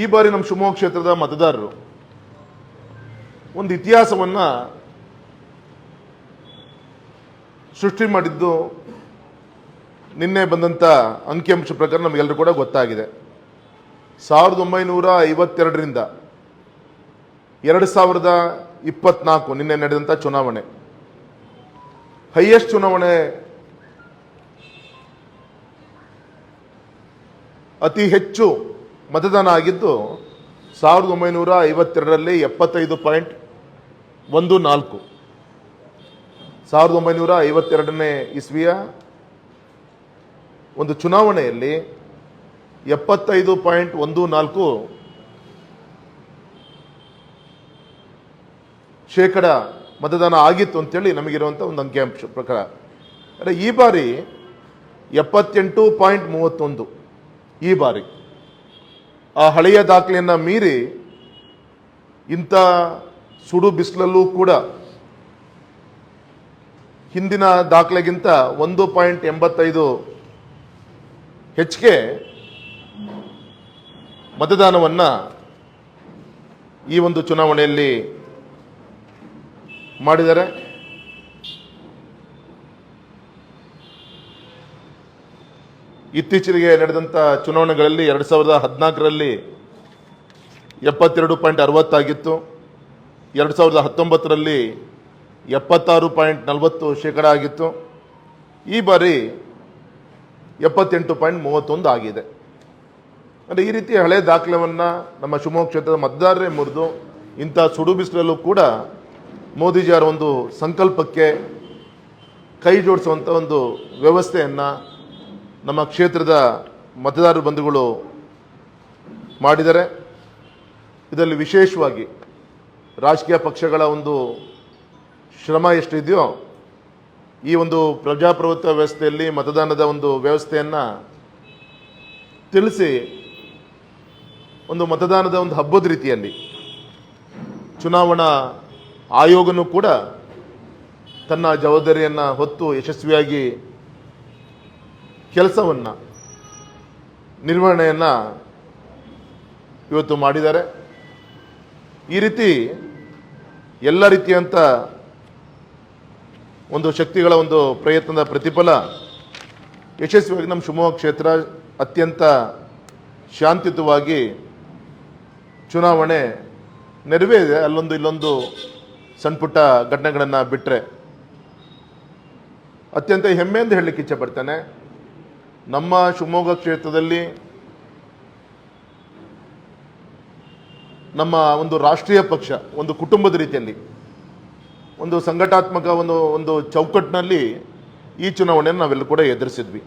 ಈ ಬಾರಿ ನಮ್ಮ ಶಿವಮೊಗ್ಗ ಕ್ಷೇತ್ರದ ಮತದಾರರು ಒಂದು ಇತಿಹಾಸವನ್ನ ಸೃಷ್ಟಿ ಮಾಡಿದ್ದು ನಿನ್ನೆ ಬಂದಂಥ ಅಂಕಿಅಂಶ ಪ್ರಕಾರ ನಮಗೆಲ್ಲರೂ ಕೂಡ ಗೊತ್ತಾಗಿದೆ. ಸಾವಿರದ ಒಂಬೈನೂರ ಐವತ್ತೆರಡರಿಂದ ಎರಡು ಸಾವಿರದ ಇಪ್ಪತ್ನಾಲ್ಕು ನಿನ್ನೆ ನಡೆದಂಥ ಚುನಾವಣೆ. ಹೈಯೆಸ್ಟ್ ಚುನಾವಣೆ ಅತಿ ಹೆಚ್ಚು ಮತದಾನ ಆಗಿದ್ದು ಸಾವಿರದ ಒಂಬೈನೂರ ಐವತ್ತೆರಡರಲ್ಲಿ ಎಪ್ಪತ್ತೈದು ಪಾಯಿಂಟ್ ಒಂದು ನಾಲ್ಕು. ಸಾವಿರದ ಒಂಬೈನೂರ ಐವತ್ತೆರಡನೇ ಇಸ್ವಿಯ ಒಂದು ಚುನಾವಣೆಯಲ್ಲಿ ಎಪ್ಪತ್ತೈದು ಪಾಯಿಂಟ್ ಒಂದು ನಾಲ್ಕು ಶೇಕಡ ಮತದಾನ ಆಗಿತ್ತು ಅಂತೇಳಿ ನಮಗಿರುವಂಥ ಒಂದು ಅಂಕಿಅಂಶ ಪ್ರಕಾರ. ಅಂದರೆ ಈ ಬಾರಿ ಎಪ್ಪತ್ತೆಂಟು ಪಾಯಿಂಟ್ ಮೂವತ್ತೊಂದು ಈ ಬಾರಿ. ಆ ಹಳೆಯ ದಾಖಲೆಯನ್ನು ಮೀರಿ ಇಂಥ ಸುಡು ಬಿಸಿಲಲ್ಲೂ ಕೂಡ ಹಿಂದಿನ ದಾಖಲೆಗಿಂತ ಒಂದು ಪಾಯಿಂಟ್ ಎಂಬತ್ತೈದು ಹೆಚ್ಚಿಗೆ ಮತದಾನವನ್ನು ಈ ಒಂದು ಚುನಾವಣೆಯಲ್ಲಿ ಮಾಡಿದ್ದಾರೆ. ಇತ್ತೀಚೆಗೆ ನಡೆದಂಥ ಚುನಾವಣೆಗಳಲ್ಲಿ ಎರಡು ಸಾವಿರದ ಹದಿನಾಲ್ಕರಲ್ಲಿ ಎಪ್ಪತ್ತೆರಡು ಪಾಯಿಂಟ್ ಅರವತ್ತಾಗಿತ್ತು. ಎರಡು ಸಾವಿರದ ಹತ್ತೊಂಬತ್ತರಲ್ಲಿ ಎಪ್ಪತ್ತಾರು ಪಾಯಿಂಟ್ ನಲವತ್ತು ಶೇಕಡ ಆಗಿತ್ತು. ಈ ಬಾರಿ ಎಪ್ಪತ್ತೆಂಟು ಪಾಯಿಂಟ್ ಮೂವತ್ತೊಂದು ಆಗಿದೆ. ಅಂದರೆ ಈ ರೀತಿ ಹಳೆ ದಾಖಲೆಯನ್ನು ನಮ್ಮ ಶಿವಮೊಗ್ಗ ಕ್ಷೇತ್ರದ ಮತದಾರರೇ ಮುರಿದು ಇಂಥ ಸುಡು ಬಿಸಿಲಲ್ಲೂ ಕೂಡ ಮೋದಿಜಿಯವರ ಒಂದು ಸಂಕಲ್ಪಕ್ಕೆ ಕೈ ಜೋಡಿಸುವಂಥ ಒಂದು ವ್ಯವಸ್ಥೆಯನ್ನು ನಮ್ಮ ಕ್ಷೇತ್ರದ ಮತದಾರ ಬಂಧುಗಳು ಮಾಡಿದ್ದಾರೆ ಇದರಲ್ಲಿ ವಿಶೇಷವಾಗಿ ರಾಜಕೀಯ ಪಕ್ಷಗಳ ಒಂದು ಶ್ರಮ ಎಷ್ಟಿದೆಯೋ ಈ ಒಂದು ಪ್ರಜಾಪ್ರಭುತ್ವ ವ್ಯವಸ್ಥೆಯಲ್ಲಿ ಮತದಾನದ ಒಂದು ವ್ಯವಸ್ಥೆಯನ್ನು ತಿಳಿಸಿ ಒಂದು ಮತದಾನದ ಒಂದು ಹಬ್ಬದ ರೀತಿಯಲ್ಲಿ ಚುನಾವಣಾ ಆಯೋಗನೂ ಕೂಡ ತನ್ನ ಜವಾಬ್ದಾರಿಯನ್ನು ಹೊತ್ತು ಯಶಸ್ವಿಯಾಗಿ ಕೆಲಸವನ್ನು, ನಿರ್ವಹಣೆಯನ್ನು ಇವತ್ತು ಮಾಡಿದ್ದಾರೆ. ಈ ರೀತಿ ಎಲ್ಲ ರೀತಿಯಂಥ ಒಂದು ಶಕ್ತಿಗಳ ಒಂದು ಪ್ರಯತ್ನದ ಪ್ರತಿಫಲ ಯಶಸ್ವಿಯಾಗಿ ನಮ್ಮ ಶಿವಮೊಗ್ಗ ಕ್ಷೇತ್ರ ಅತ್ಯಂತ ಶಾಂತಿಯುತವಾಗಿ ಚುನಾವಣೆ ನೆರವೇರಿದೆ ಅಲ್ಲೊಂದು ಇಲ್ಲೊಂದು ಸಣ್ಣಪುಟ್ಟ ಘಟನೆಗಳನ್ನು ಬಿಟ್ಟರೆ ಅತ್ಯಂತ ಹೆಮ್ಮೆಯಿಂದ ಹೇಳಲಿಕ್ಕೆ ಇಚ್ಛೆ ಪಡ್ತೇನೆ. ನಮ್ಮ ಶಿವಮೊಗ್ಗ ಕ್ಷೇತ್ರದಲ್ಲಿ ನಮ್ಮ ಒಂದು ರಾಷ್ಟ್ರೀಯ ಪಕ್ಷ, ಒಂದು ಕುಟುಂಬದ ರೀತಿಯಲ್ಲಿ, ಒಂದು ಸಂಘಟಾತ್ಮಕ ಒಂದು ಒಂದು ಚೌಕಟ್ಟಿನಲ್ಲಿ ಈ ಚುನಾವಣೆಯನ್ನು ನಾವೆಲ್ಲ ಕೂಡ ಎದುರಿಸಿದ್ವಿ.